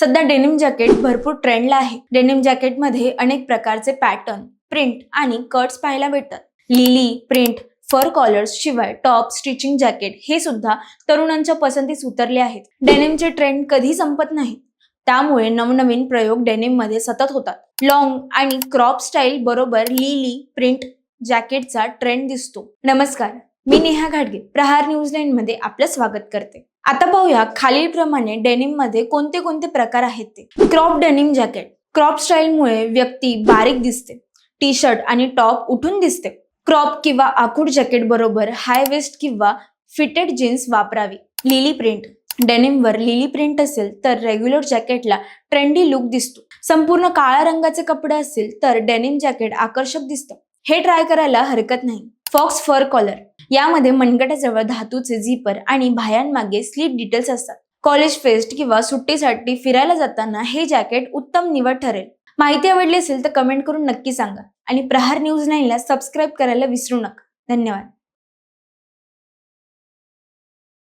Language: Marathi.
सध्या डेनिम जॅकेट भरपूर ट्रेंडला आहे. डेनिम जॅकेटमध्ये अनेक प्रकारचे पॅटर्न प्रिंट आणि कट्स पाहायला भेटतात. लिली प्रिंट फर कॉलर्स शिवाय टॉप स्टिचिंग जॅकेट हे सुद्धा तरुणांच्या पसंतीस उतरले आहेत. डेनिमचे ट्रेंड कधी संपत नाही त्यामुळे नवनवीन प्रयोग डेनिममध्ये सतत होतात. लॉंग आणि क्रॉप स्टाईल बरोबर लिली प्रिंट जॅकेटचा ट्रेंड दिसतो. नमस्कार मी नेहा घाटगे प्रहार न्यूजमध्ये आपलं स्वागत करते. आता पाहूया खालीलप्रमाणे डेनिममध्ये कोणते कोणते प्रकार आहेत ते. Crop denim jacket. क्रॉप स्टाईलमुळे व्यक्ती बारीक दिसते. टी शर्ट आणि टॉप उठून दिसते. क्रॉप किंवा आखूड जॅकेट बरोबर हाय वेस्ट किंवा फिटेड जीन्स वापरावी. Lily print. डेनिमवर लिली प्रिंट असेल तर रेग्युलर जॅकेटला ट्रेंडी लुक दिसतो. संपूर्ण काळ्या रंगाचे कपडे असेल तर डेनिम जॅकेट आकर्षक दिसतं. हे ट्राय करायला हरकत नाही. Faux fur collar. यामध्ये मनगटाजवळ धातूचे झिपर आणि भायांमागे स्लीप डिटेल्स असतात. कॉलेज फेस्ट किंवा सुट्टीसाठी फिरायला जाताना हे जॅकेट उत्तम निवड ठरेल. माहिती आवडली असेल तर कमेंट करून नक्की सांगा. आणि प्रहार न्यूज नाईनला सबस्क्राईब करायला विसरू नका. धन्यवाद.